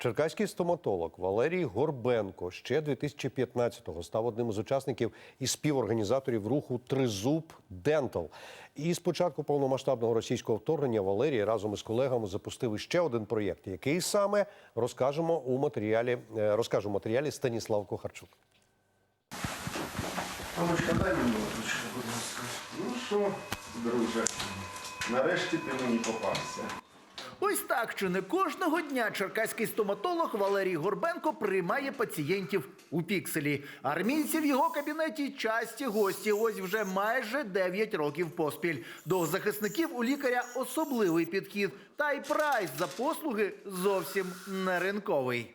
Черкаський стоматолог Валерій Горбенко ще 2015-го став одним із учасників і співорганізаторів руху Тризуб Дентал. І з початку повномасштабного російського вторгнення Валерій разом із колегами запустив ще один проєкт, який саме розкажемо у матеріалі е, розкаже у матеріалі Станіслав Кохарчук. Ну що, друже, нарешті ти мені попався. Ось так чи не кожного дня черкаський стоматолог Валерій Горбенко приймає пацієнтів у пікселі. Армійці в його кабінеті часті гості. Ось вже майже 9 років поспіль. До захисників у лікаря особливий підхід. Та й прайс за послуги зовсім не ринковий.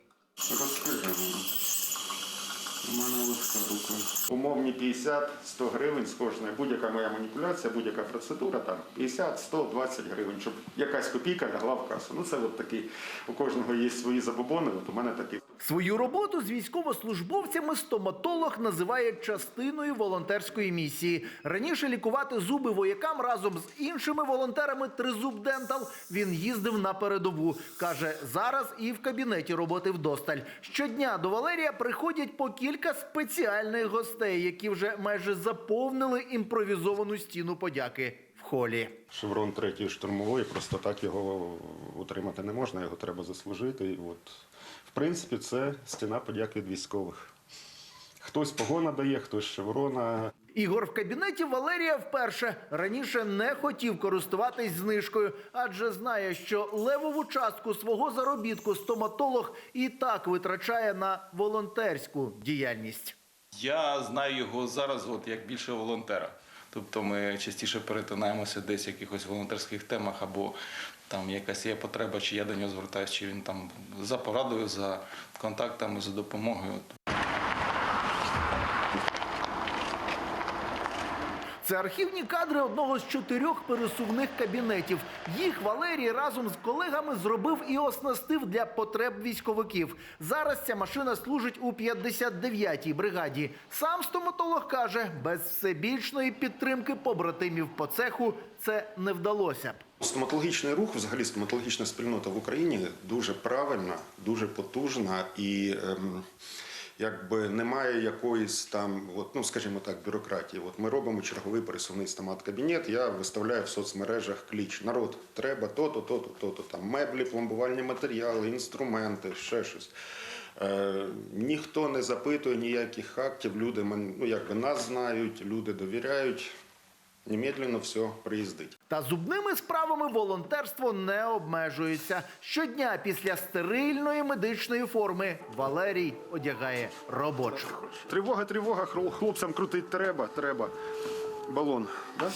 Мене легка рука. Умовні 50-100 гривень з кожної. Будь-яка моя маніпуляція, будь-яка процедура, там 50, 100, 20 гривень, щоб якась копійка лягла в касу. Ну це от такий, у кожного є свої забобони, от у мене такі. Свою роботу з військовослужбовцями стоматолог називає частиною волонтерської місії. Раніше лікувати зуби воякам разом з іншими волонтерами Тризуб Дентал він їздив на передову. Каже, зараз і в кабінеті роботи вдосталь. Щодня до Валерія приходять по кілька спеціальних гостей, які вже майже заповнили імпровізовану стіну подяки холі. Шеврон третьої штурмової, просто так його утримати не можна, його треба заслужити. І от, в принципі, це стіна подяки від військових. Хтось погона дає, хтось шеврона. Ігор в кабінеті Валерія вперше раніше не хотів користуватись знижкою, адже знає, що левову частку свого заробітку стоматолог і так витрачає на волонтерську діяльність. Я знаю його зараз, от як більше волонтера. Тобто ми частіше перетинаємося десь в якихось волонтерських темах, або там якась є потреба, чи я до нього звертаюся, чи він там за порадою, за контактами, за допомогою. Це архівні кадри одного з чотирьох пересувних кабінетів. Їх Валерій разом з колегами зробив і оснастив для потреб військовиків. Зараз ця машина служить у 59-й бригаді. Сам стоматолог каже, без всебічної підтримки побратимів по цеху це не вдалося б. Стоматологічний рух, взагалі стоматологічна спільнота в Україні дуже правильна, дуже потужна і ем, якби немає якоїсь там, от, ну скажімо так, бюрократії. От ми робимо черговий пересувний стомат-кабінет. Я виставляю в соцмережах кліч. Народ, треба то-то, то-то, то-то, там меблі, пломбувальні матеріали, інструменти, ще щось. Е, ніхто не запитує ніяких актів. Люди ну, якби нас знають, люди довіряють. Немедленно все приїздить. Та зубними справами волонтерство не обмежується. Щодня після стерильної медичної форми Валерій одягає робочу. Тривога, тривога, хло- хлопцям крутить треба, треба. Балон, да?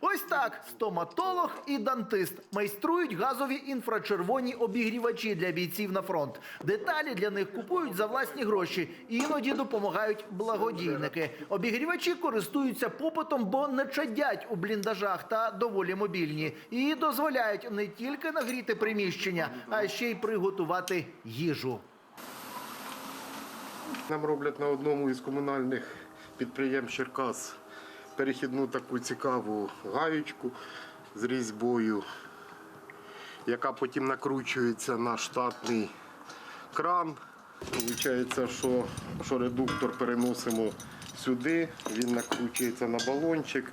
Ось так стоматолог і дантист майструють газові інфрачервоні обігрівачі для бійців на фронт. Деталі для них купують за власні гроші. Іноді допомагають благодійники. Обігрівачі користуються попитом, бо не чадять у бліндажах та доволі мобільні і дозволяють не тільки нагріти приміщення, а ще й приготувати їжу. Нам роблять на одному із комунальних підприємств Черкас перехідну таку цікаву гаючку з різьбою, яка потім накручується на штатний кран. Получається, що, що редуктор переносимо сюди, він накручується на балончик.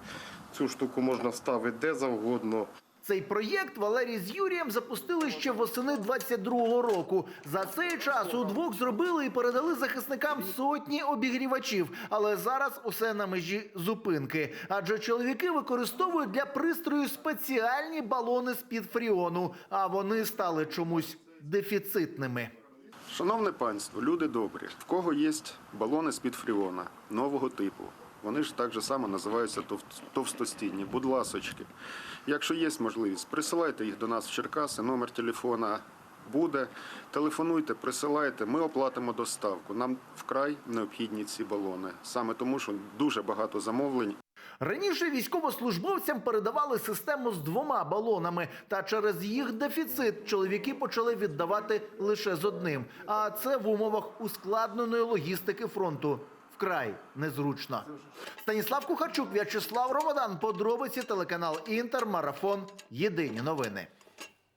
Цю штуку можна ставити де завгодно. Цей проєкт Валерій з Юрієм запустили ще восени 22-го року. За цей час удвох зробили і передали захисникам сотні обігрівачів. Але зараз усе на межі зупинки. Адже чоловіки використовують для пристрою спеціальні балони з-під фріону, а вони стали чомусь дефіцитними. Шановне панство, люди добрі. В кого є балони з-під фріона нового типу? Вони ж так же само називаються тов- товстостінні. Будь ласочки. Якщо є можливість, присилайте їх до нас в Черкаси, номер телефона буде. Телефонуйте, присилайте, ми оплатимо доставку. Нам вкрай необхідні ці балони. Саме тому, що дуже багато замовлень Раніше військовослужбовцям передавали систему з двома балонами, та через їх дефіцит чоловіки почали віддавати лише з одним. А це в умовах ускладненої логістики фронту вкрай незручно. Станіслав Кухарчук, В'ячеслав Ромадан. Подробиці телеканал Інтер. Марафон. Єдині новини.